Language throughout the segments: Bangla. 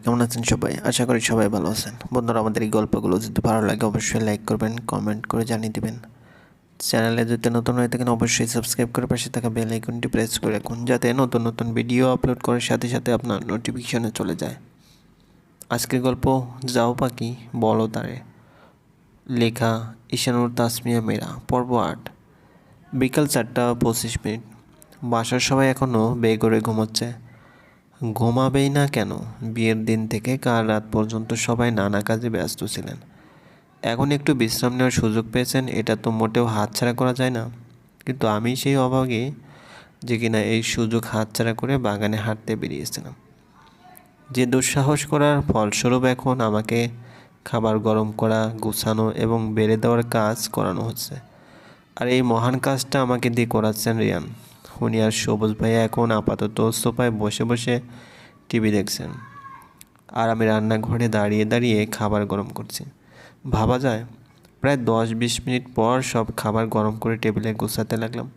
কেমন আছেন সবাই? আশা করি সবাই ভালো আছেন। বন্ধুরা, আমাদের এই গল্পগুলো যদি ভালো লাগে, অবশ্যই লাইক করবেন কমেন্ট করে জানিয়ে দেবেন। চ্যানেলে যদি নতুন হয়ে থাকেন, অবশ্যই সাবস্ক্রাইব করে পাশে থাকা বেল আইকনটি প্রেস করে রাখুন, যাতে নতুন নতুন ভিডিও আপলোড করার সাথে সাথে আপনার নোটিফিকেশনে চলে যায়। আজকের গল্প যাও পাখি, বলো তারে। লেখা, ঈশানুর তাসমিয়া মেরা, পর্ব আট। বিকাল চারটা পঁচিশ মিনিট। বাসার সবাই এখনও বে করে ঘুমোচ্ছে। ঘুমাবেই না কেন? বিয়ের দিন থেকে কাল রাত পর্যন্ত সবাই নানা কাজে ব্যস্ত ছিলেন। এখন একটু বিশ্রাম নেওয়ার সুযোগ পেয়েছেন, এটা তো মোটেও হাতছাড়া করা যায় না। কিন্তু আমি সেই অভাগে যে কিনা এই সুযোগ হাতছাড়া করে বাগানে হাঁটতে বেরিয়েছিলাম। যে দুঃসাহস করার ফলস্বরূপ এখন আমাকে খাবার গরম করা, গুছানো এবং বেড়ে দেওয়ার কাজ করানো হচ্ছে। আর এই মহান কাজটা আমাকে দিয়ে করাচ্ছেন রিয়ান। উনি আর সবুজ ভাইয়া এখন আপাতত সোফায় বসে বসে টিভি দেখছেন। আর আমি রান্নাঘরে দাঁড়িয়ে দাঁড়িয়ে খাবার গরম করছি। ভাবা যায়, প্রায় দশ বিশ মিনিট পর সব খাবার গরম করে টেবিলে গুছাতে লাগলাম।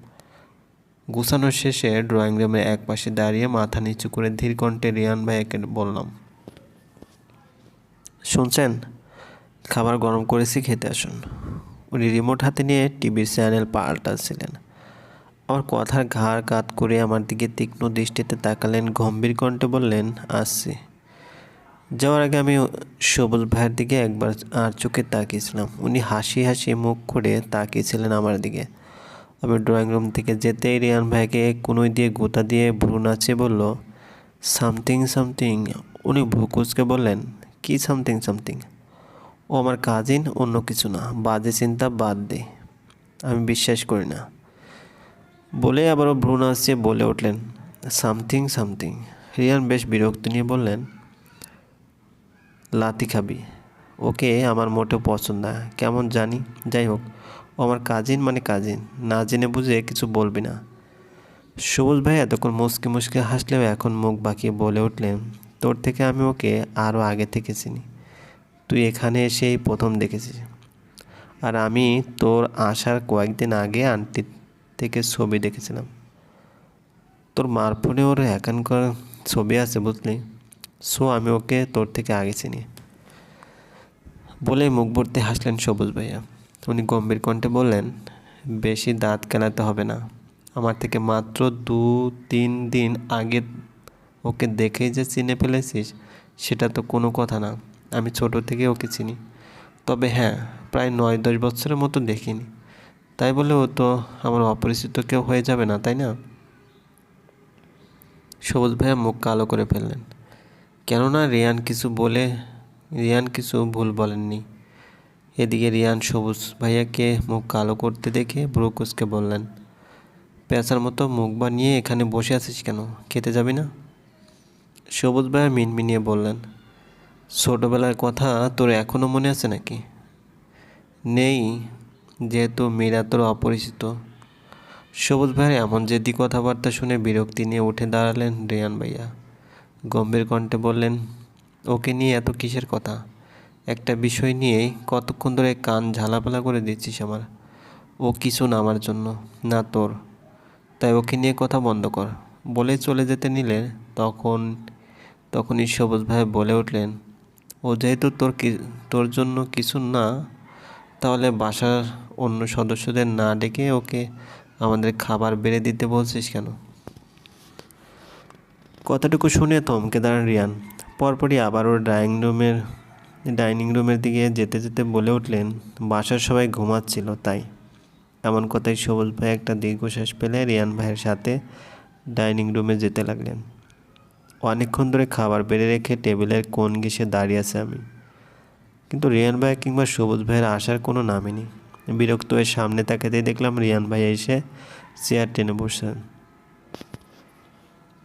গুছানোর শেষে ড্রয়িং রুমে এক পাশে দাঁড়িয়ে মাথা নিচু করে ধীর কণ্ঠে রিয়ান ভাইয়াকে বললাম, শুনছেন? খাবার গরম করেছি, খেতে আসুন। উনি রিমোট হাতে নিয়ে টিভির চ্যানেল পাল্টাচ্ছিলেন। আমার কথার ঘাড় কাত করে আমার দিকে তীক্ষ্ণ দৃষ্টিতে তাকালেন, গম্ভীর কণ্ঠে বললেন, আসছি। যাওয়ার আগে আমি সবুজ ভাইয়ের দিকে একবার আর চোখে তাকিয়েছিলাম। উনি হাসি হাসি মুখ করে তাকিয়েছিলেন আমার দিকে। আমি ড্রয়িং রুম থেকে যেতেই রিয়ান ভাইকে কোনোই দিয়ে গোতা দিয়ে ভ্রু নাচে বলল, সামথিং সামথিং। উনি ভুকুসকে বললেন, কি সামথিং সামথিং? ও আমার কাজিন, অন্য কিছু না। বাজে চিন্তা বাদ দে। আমি বিশ্বাস করি না। বলে আবারও ভ্রু নাচছে বলে উঠলেন, সামথিং সামথিং। রিয়ান বেশ বিরক্ত নিয়ে বললেন লাতি খাবি। ওকে আমার মোটেও পছন্দ না। কেমন জানি? যাই হোক, ও আমার কাজিন মানে কাজিন না জেনে বুঝে কিছু বলবি না। সবুজ ভাই এতক্ষণ মুসকে মুসকে হাসলেও এখন মুখ বাঁকিয়ে বলে উঠলেন, তোর থেকে আমি ওকে আরও আগে থেকে চিনি। তুই এখানে এসেই প্রথম দেখেছিস। আর আমি তোর আসার কয়েকদিন আগে আন্টি থেকে ছবি দেখেছিলাম। তোর মার ফোনে ওর এখানকার ছবি আছে বুঝলি। সো আমি ওকে তোর থেকে আগে চিনি। বলে মুখ ভর্তি হাসলেন সবুজ ভাইয়া। উনি গম্ভীর কণ্ঠে বললেন, বেশি দাঁত কেলাতে হবে না। আমার থেকে মাত্র দু, তিন দিন আগে ওকে দেখেই যে চিনে ফেলেছিস, সেটা তো কোনো কথা না। আমি ছোট থেকে ওকে চিনি। তবে হ্যাঁ প্রায় নয় দশ বছরের মতো দেখিনি। তাই বলে ও তো আমার অপরিচিত কেউ হয়ে যাবে না, তাই না? সবুজ ভাইয়া মুখ কালো করে ফেললেন। কেননা রিয়ান কিছু বলে, রিয়ান কিছু ভুল বলেননি। এদিকে রিয়ান সবুজ ভাইয়াকে মুখ কালো করতে দেখে ব্রুকুসকে বললেন, পেঁচার মতো মুখ বানিয়ে এখানে বসে আছিস কেন? খেতে যাবি না? সবুজ ভাইয়া মিনমিনিয়ে বললেন, ছোটোবেলার কথা তোর এখনও মনে আছে নাকি? নেই। যেহেতু মীরা তোর অপরিচিত। সবুজ ভাইয়ের এমন জেদি কথাবার্তা শুনে বিরক্তি নিয়ে উঠে দাঁড়ালেন রিয়ান ভাইয়া। গম্ভীর কণ্ঠে বললেন, ওকে নিয়ে এত কিসের কথা? একটা বিষয় নিয়েই কতক্ষণ ধরে কান ঝালাপালা করে দিচ্ছিস আমার। ও কিছু না আমার জন্য, না তোর। তাই ওকে নিয়ে কথা বন্ধ কর। বলে চলে যেতে নিলে তখন, তখনই সবুজ ভাই বলে উঠলেন, ও যেহেতু তোর তোর জন্য কিছু না তাহলে বাসার অন্য সদস্যদের না ডেকে ওকে আমাদের খাবার বেড়ে দিতে বলছিস কেন? কথাটুকু শুনে থমকে দাঁড়ান রিয়ান। পরপরই আবারও ড্রয়িং রুমের, ডাইনিং রুমের দিকে যেতে যেতে বলে উঠলেন, বাসার সবাই ঘুমাচ্ছিল তাই। এমন কথাই সবুজ ভাই একটা দীর্ঘশ্বাস পেলে রিয়ান ভাইয়ের সাথে ডাইনিং রুমে যেতে লাগলেন। অনেকক্ষণ ধরে খাবার বেড়ে রেখে টেবিলের কোন ঘেসে দাঁড়িয়ে আছে আমি। কিন্তু রিয়ান ভাই কিংবা সবুজ ভাইয়ের আসার কোনো নামই নেই। বিরক্ত হয়ে সামনে তাকাতেই দেখলাম রিয়ান ভাই এসে চেয়ার টেনে বসছেন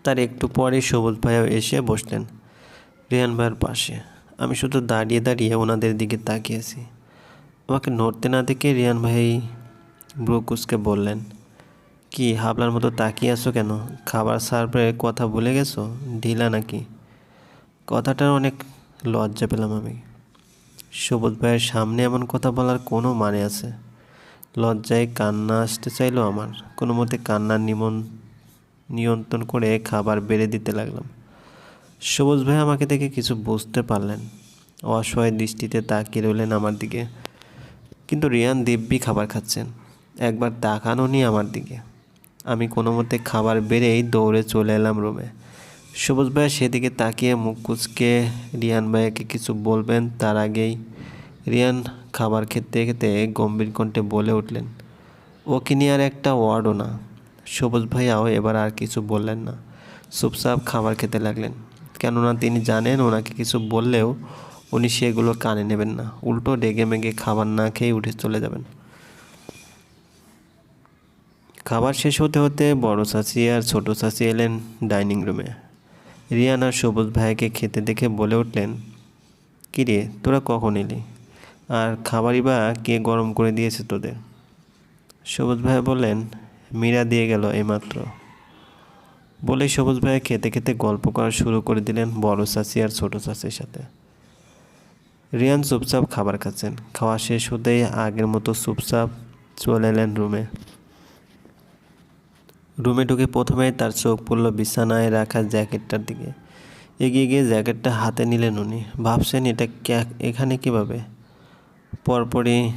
তার একটু পরে সবুজ ভাইও এসে বসলেন রিয়ান ভাইয়ের পাশে। আমি শুধু দাঁড়িয়ে দাঁড়িয়ে ওনাদের দিকে তাকিয়েছি আমাকে নড়তে না দেখে রিয়ান ভাই ব্রুকুসকে বললেন, কি হাবলার মতো তাকিয়ে আছো কেন? খাবার সার্ভের কথা ভুলে গেছো? ঢিলা নাকি? কথাটার অনেক লজ্জা পেলাম আমি। সবুজ ভাইয়ের সামনে এমন কথা বলার কোনো মানে আছে? লজ্জায় কান্না আসতে চাইলো আমার। কোনো মতে কান্নার নিমন, নিয়ন্ত্রণ করে খাবার বেড়ে দিতে লাগলাম। সবুজ ভাই আমাকে দেখে কিছু বুঝতে পারলেন। অসহায় দৃষ্টিতে তাকিয়ে রইলেন আমার দিকে। কিন্তু রিয়ান দিব্যি খাবার খাচ্ছেন। একবার তাকানো নি আমার দিকে। আমি কোনো মতে খাবার বেড়েই দৌড়ে চলে এলাম রুমে। সবুজ ভাইয়া সেদিকে তাকিয়ে মুখ কুচকে রিয়ান ভাইয়াকে কিছু বলবেন। তার আগেই রিয়ান খাবার খেতে খেতে গম্ভীর কণ্ঠে বলে উঠলেন ওকে নিয়ে আর একটা ওয়ার্ডও না? সবুজ ভাইয়াও এবার আর কিছু বললেন না। চুপচাপ খাবার খেতে লাগলেন। কেননা তিনি জানেন ওনাকে কিছু বললেও উনি সেগুলো কানে নেবেন না। উল্টো ডেগে মেগে খাবার না খেয়ে উঠে চলে যাবেন। খাবার শেষ হতে হতে বড় চাচি আর ছোট চাচি এলেন ডাইনিং রুমে। রিয়ান সবুজ ভাইকে খেতে দেখে বলে উঠলেন কিরে তোরা কখন এলি? আর খাবারই বা কে গরম করে দিয়েছে তোদের? সবুজ ভাই বললেন, মীরা দিয়ে গেল এইমাত্র। বলে সবুজ ভাই খেতে খেতে গল্প করা শুরু করে দিলেন বড় চাচি আর ছোটো চাচির সাথে। রিয়ান চুপচাপ খাবার খাচ্ছেন। খাওয়া শেষ হতেই আগের মতো চুপচাপ চলে এলেন রুমে। রুমে ঢুকে প্রথমেই তার চোখ পড়ল বিছানায় রাখা জ্যাকেটটার দিকে। এগিয়ে গিয়ে জ্যাকেটটা হাতে নিলেন উনি। ভাবছেন এটা এখানে কীভাবে? পরপরই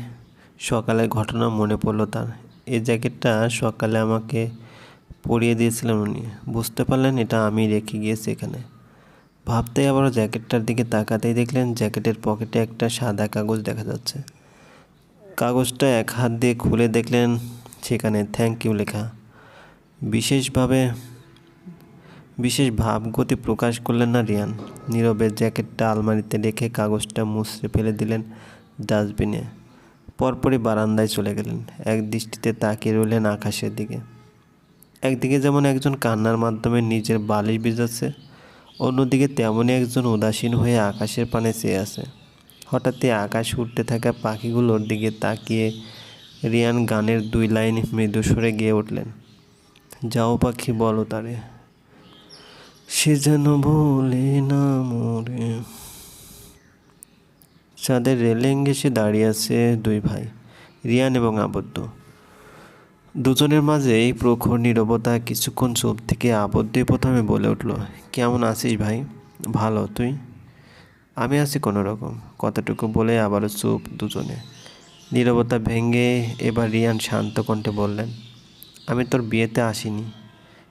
সকালে ঘটনা মনে পড়ল তার। এই জ্যাকেটটা সকালে আমাকে পরিয়ে দিয়েছিলেন উনি। বুঝতে পারলেন এটা আমি রেখে গিয়েছি এখানে। ভাবতেই আবার জ্যাকেটটার দিকে তাকাতেই দেখলেন জ্যাকেটের পকেটে একটা সাদা কাগজ দেখা যাচ্ছে। কাগজটা এক হাত দিয়ে খুলে দেখলেন, সেখানে থ্যাংক ইউ লেখা। বিশেষভাবে, বিশেষ ভাবগতি প্রকাশ করলেন না রিয়ান। নীরবে জ্যাকেটটা আলমারিতে রেখে কাগজটা মুছড়ে ফেলে দিলেন ডাস্টবিনে। পরপরই বারান্দায় চলে গেলেন। এক দৃষ্টিতে তাকিয়ে রইলেন আকাশের দিকে। একদিকে যেমন একজন কান্নার মাধ্যমে নিজের বালিশ ভিজাচ্ছে, অন্যদিকে তেমনই একজন উদাসীন হয়ে আকাশের পানে চেয়ে আছে। হঠাৎই আকাশ উঠতে থাকা পাখিগুলোর দিকে তাকিয়ে রিয়ান গানের দুই লাইন মৃদু সরে গিয়ে উঠলেন। যাও পাখি, বলো তারে। সে যেন বলে না মরে। চাঁদের রেলিং এসে দাঁড়িয়ে আছে দুই ভাই, রিয়ান এবং আবদ্ধ। দুজনের মাঝে এই প্রখর নীরবতা কিছুক্ষণ চুপ থেকে আবদ্ধই প্রথমে বলে উঠল, কেমন আছিস ভাই? ভালো, তুই? আমি আছি কোনো রকম কতটুকু বলে আবারও চুপ দুজনে। নীরবতা ভেঙে এবার রিয়ান শান্ত কণ্ঠে বললেন আমি তোর বিয়েতে আসিনি।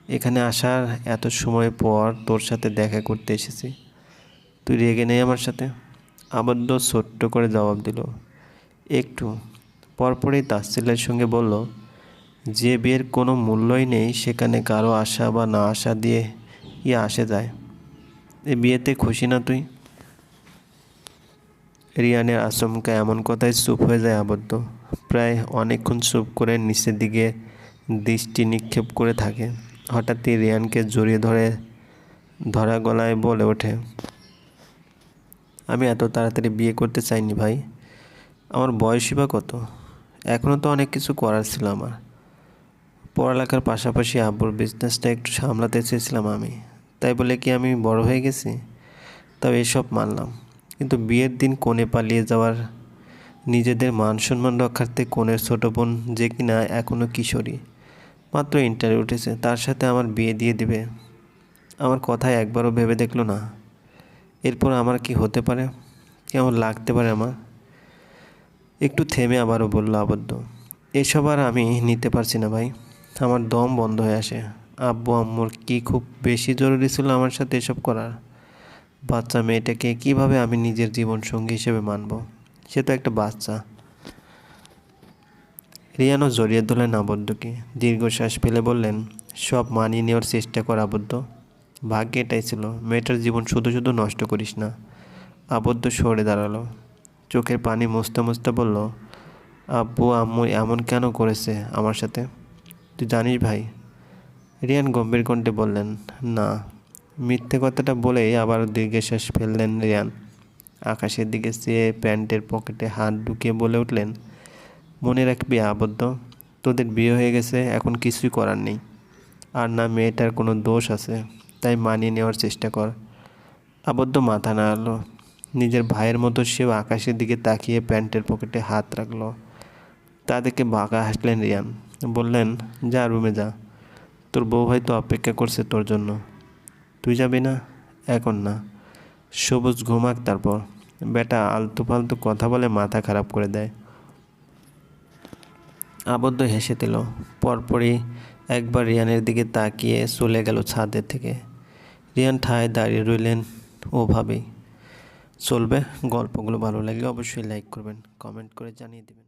এখানে আসার এত সময় পর তোর সাথে দেখা করতে এসেছি। তুই রেগে নেই আমার সাথে। আবদ্ধ ছোট্ট করে জবাব দিল। একটু পরপরই তাসিলের সঙ্গে বলল, যে বিয়ের কোনো মূল্যই নেই, সেখানে কারও আশা বা না আশা দিয়ে ই আসে যায়। এ বিয়েতে খুশি না তুই? রিয়ানের আচমকা এমন কথায় চুপ হয়ে যায় আবদ্ধ। প্রায় অনেকক্ষণ চুপ করে নিচের দিকে দৃষ্টি নিক্ষেপ করে থাকে। হঠাৎই রিয়ানকে জড়িয়ে ধরে, ধরা গলায় বলে ওঠে, আমি এত তাড়াতাড়ি বিয়ে করতে চাইনি ভাই। আমার বয়সই বা কত? এখনও তো অনেক কিছু করার ছিল আমার। পড়ালেখার পাশাপাশি আব্বুর বিজনেসটা একটু সামলাতে চেয়েছিলাম আমি। তাই বলে কি আমি বড় হয়ে গেছি? তবে এসব মানলাম। কিন্তু বিয়ের দিন কোণে পালিয়ে যাওয়ার নিজেদের মান সম্মান রক্ষার্থে কোণের ছোট বোন যে কিনা এখনও কিশোরী মাত্র ইন্টারভিউ উঠেছে, তার সাথে আমার বিয়ে দিয়ে দিবে। আমার কথায় একবারও ভেবে দেখল না। এরপর আমার কি হতে পারে? কেমন লাগতে পারে আমার? একটু থেমে আবারও বলল আবদ্ধ। এসব আর আমি নিতে পারছি না ভাই। আমার দম বন্ধ হয়ে আসে। আব্বু, আম্মুর কি খুব বেশি জরুরি ছিল আমার সাথে এসব করার? বাচ্চা মেয়েটাকে কীভাবে আমি নিজের জীবন সঙ্গী হিসেবে মানব? সে তো একটা বাচ্চা। রিয়ানও জড়িয়ে ধরলেন আবদ্ধকে দীর্ঘশ্বাস ফেলে বললেন, সব মানিয়ে নেওয়ার চেষ্টা কর, আবদ্ধ। ভাগ্য এটাই ছিল, মেয়েটার জীবন শুধু শুধু নষ্ট করিস না। আবদ্ধ সরে দাঁড়াল। চোখের পানি মুছতে মুছতে বলল, আব্বু, আম্মু এমন কেন করেছে আমার সাথে? তুই জানিস ভাই? রিয়ান গম্ভীর কণ্ঠে বললেন, না। মিথ্যে কথাটা বলেই আবার দীর্ঘশ্বাস ফেললেন রিয়ান। আকাশের দিকে চেয়ে প্যান্টের পকেটে হাত ঢুকিয়ে বলে উঠলেন মনে রাখবি, আবদ্ধ। তোদের বিয়ে হয়ে গেছে, এখন কিছুই করার নেই। আর না, মেয়েটার কোনো দোষ আছে, তাই মানিয়ে নেওয়ার চেষ্টা কর। আবদ্ধ মাথা নাড়ালো নিজের ভাইয়ের মতো সেও আকাশের দিকে তাকিয়ে প্যান্টের পকেটে হাত রাখল। তাদেরকে বাঁকা হাসলেন রিয়ান। বললেন, যা, রুমে যা। তোর বউ ভাই তো অপেক্ষা করছে তোর জন্য। তুই যাবি না? এখন না। সবুজ ঘুমাক তারপর। বেটা আলতু ফালতু কথা বলে মাথা খারাপ করে দেয়। আবদ্ধ হেসে দিল। পরপরই একবার রিয়ানের দিকে তাকিয়ে চলে গেল ছাদের থেকে। রিয়ান ঠায় দাঁড়িয়ে রইলেন ওভাবেই। চলবে গল্পগুলো ভালো লাগলে অবশ্যই লাইক করবেন কমেন্ট করে জানিয়ে দেবেন।